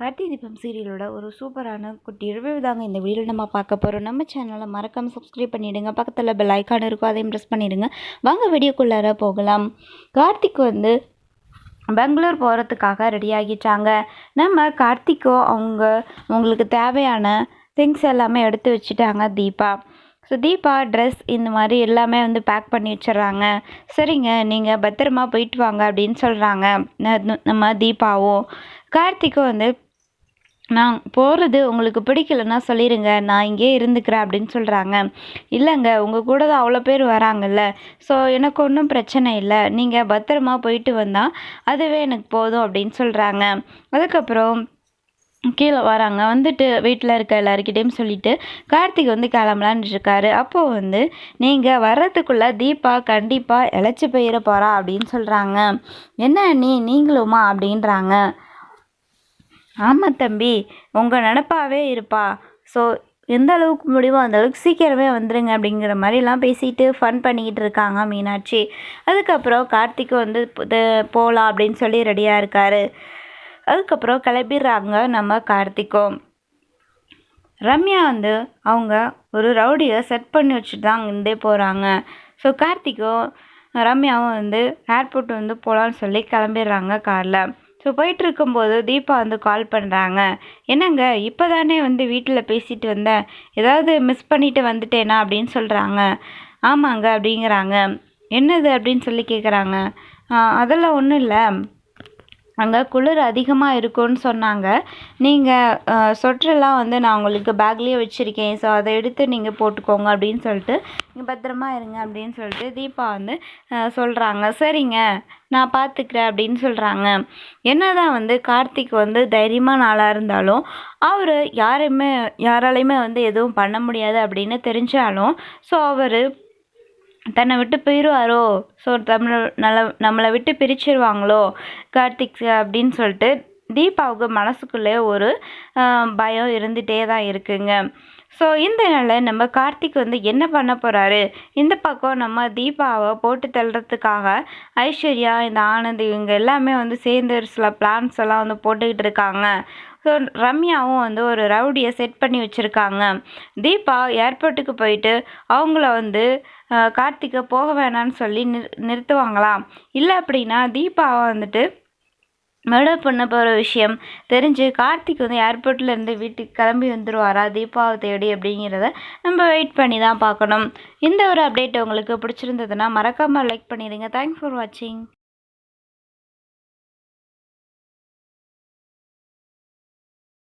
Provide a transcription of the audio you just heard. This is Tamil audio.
கார்த்தி தீபம் சீரியலோட ஒரு சூப்பரான குட்டி ரிவ்யூ தாங்க இந்த வீடியோவில் நம்ம பார்க்க போகிறோம் நம்ம சேனலை மறக்காமல் சப்ஸ்கிரைப் பண்ணிவிடுங்க பக்கத்தில் பெல் ஐக்கான் இருக்கும் அதையும் ப்ரெஸ் பண்ணிவிடுங்க வாங்க வீடியோக்குள்ளார போகலாம். கார்த்திக் வந்து பெங்களூர் போகிறதுக்காக ரெடி ஆகிட்டாங்க. நம்ம கார்த்திக்கோ அவங்க உங்களுக்கு தேவையான திங்ஸ் எல்லாமே எடுத்து வச்சுட்டாங்க தீபா. ஸோ தீபா ட்ரெஸ் இந்த மாதிரி எல்லாமே வந்து பேக் பண்ணி வச்சிடுறாங்க. சரிங்க நீங்கள் பத்திரமா போயிட்டு வாங்க அப்படின்னு சொல்கிறாங்க நம்ம தீபாவும். கார்த்திக்கும் வந்து நான் போகிறது உங்களுக்கு பிடிக்கலன்னா சொல்லிடுங்க நான் இங்கே இருந்துக்கிறேன் அப்படின்னு சொல்கிறாங்க இல்லைங்க உங்கள் கூட தான் அவ்வளோ பேர் வராங்கல்ல. ஸோ எனக்கு ஒன்றும் பிரச்சனை இல்லை. நீங்கள் பத்திரமா போயிட்டு வந்தால் அதுவே எனக்கு போதும் அப்படின்னு சொல்கிறாங்க அதுக்கப்புறம் கீழே வராங்க. வந்துட்டு வீட்டில் இருக்க எல்லாருக்கிட்டேயும் சொல்லிவிட்டு கார்த்திக் வந்து கிளம்பலான்னு இருக்காரு. அப்போது வந்து நீங்கள் வர்றதுக்குள்ளே தீபா கண்டிப்பாக இழைச்சி போயிட போகிறா அப்படின்னு சொல்கிறாங்க என்ன நீ நீங்களுமா? அப்படின்றாங்க. ஆமாம் தம்பி உங்கள் நினப்பாவே இருப்பா. ஸோ எந்த அளவுக்கு முடியுமோ அந்த அளவுக்கு சீக்கிரமே வந்துடுங்க அப்படிங்கிற மாதிரிலாம் பேசிட்டு ஃபன் பண்ணிக்கிட்டு இருக்காங்க மீனாட்சி. அதுக்கப்புறம் கார்த்திக் வந்து போகலாம் அப்படின்னு சொல்லி ரெடியாக இருக்கார். அதுக்கப்புறம் கிளம்பிடுறாங்க நம்ம கார்த்திக்கும். ரம்யா வந்து அவங்க ஒரு ரவுடியை செட் பண்ணி வச்சுட்டு தான் அங்கேருந்தே போகிறாங்க ஸோ கார்த்திக்கும் ரம்யாவும் வந்து ஏர்போர்ட் வந்து போகலான்னு சொல்லி கிளம்பிடுறாங்க காரில் ஸோ போயிட்டுருக்கும்போது தீபா வந்து கால் பண்ணுறாங்க என்னங்க இப்போ தானே வந்து வீட்டில் பேசிட்டு வந்தேன். ஏதாவது மிஸ் பண்ணிவிட்டு வந்துட்டேனா அப்படின்னு சொல்கிறாங்க ஆமாங்க அப்படிங்கிறாங்க. என்னது அப்படின்னு சொல்லி கேட்குறாங்க அதெல்லாம் ஒன்றும் இல்லை. அங்கே குளிர் அதிகமாக இருக்கும்னு சொன்னாங்க. நீங்கள் சொட்டரெல்லாம் வந்து நான் உங்களுக்கு பேக்லேயே வச்சுருக்கேன். ஸோ அதை எடுத்து நீங்கள் போட்டுக்கோங்க அப்படின்னு சொல்லிட்டு நீங்கள் பத்திரமா இருங்க அப்படின்னு சொல்லிட்டு தீபா வந்து சொல்கிறாங்க சரிங்க நான் பார்த்துக்கிறேன் அப்படின்னு சொல்கிறாங்க என்ன தான் வந்து கார்த்திக் வந்து தைரியமாக நாளாக இருந்தாலும் அவர் யாரையுமே யாராலையுமே வந்து எதுவும் பண்ண முடியாது அப்படின்னு தெரிஞ்சாலும் ஸோ அவர் தன்னை விட்டு போயிடுவாரோ ஸோ தமிழ் நல்ல நம்மளை விட்டு பிரிச்சிருவாங்களோ? கார்த்திக் அப்படின்னு சொல்லிட்டு தீபாவுக்கு மனசுக்குள்ளே ஒரு பயம் இருந்துகிட்டே தான் இருக்குங்க. ஸோ இந்த நாளில் நம்ம கார்த்திக் வந்து என்ன பண்ண போகிறாரு இந்த பக்கம் நம்ம தீபாவை போட்டு தள்ளுறதுக்காக ஐஸ்வர்யா இந்த ஆனந்த் இவங்க எல்லாமே வந்து சேர்ந்து சில பிளான்ஸ் எல்லாம் வந்து போட்டுக்கிட்டு இருக்காங்க. ஸோ ரம்யாவும் வந்து ஒரு ரவுடியை செட் பண்ணி வச்சுருக்காங்க. தீபா ஏர்போர்ட்டுக்கு போயிட்டு அவங்கள வந்து கார்த்திகை போக வேணான்னு சொல்லி நிறு நிறுத்துவாங்களாம் இல்லை அப்படின்னா தீபாவை வந்துட்டு மர்டர் பண்ண போகிற விஷயம் தெரிஞ்சு கார்த்திக் வந்து ஏர்போர்ட்லேருந்து வீட்டுக்கு கிளம்பி வந்துடுவாரா தீபாவை தேடி அப்படிங்கிறத நம்ம வெயிட் பண்ணி தான் பார்க்கணும். இந்த ஒரு அப்டேட் உங்களுக்கு பிடிச்சிருந்ததுன்னா மறக்காமல் லைக் பண்ணிடுங்க. தேங்க்ஸ் ஃபார் வாட்சிங்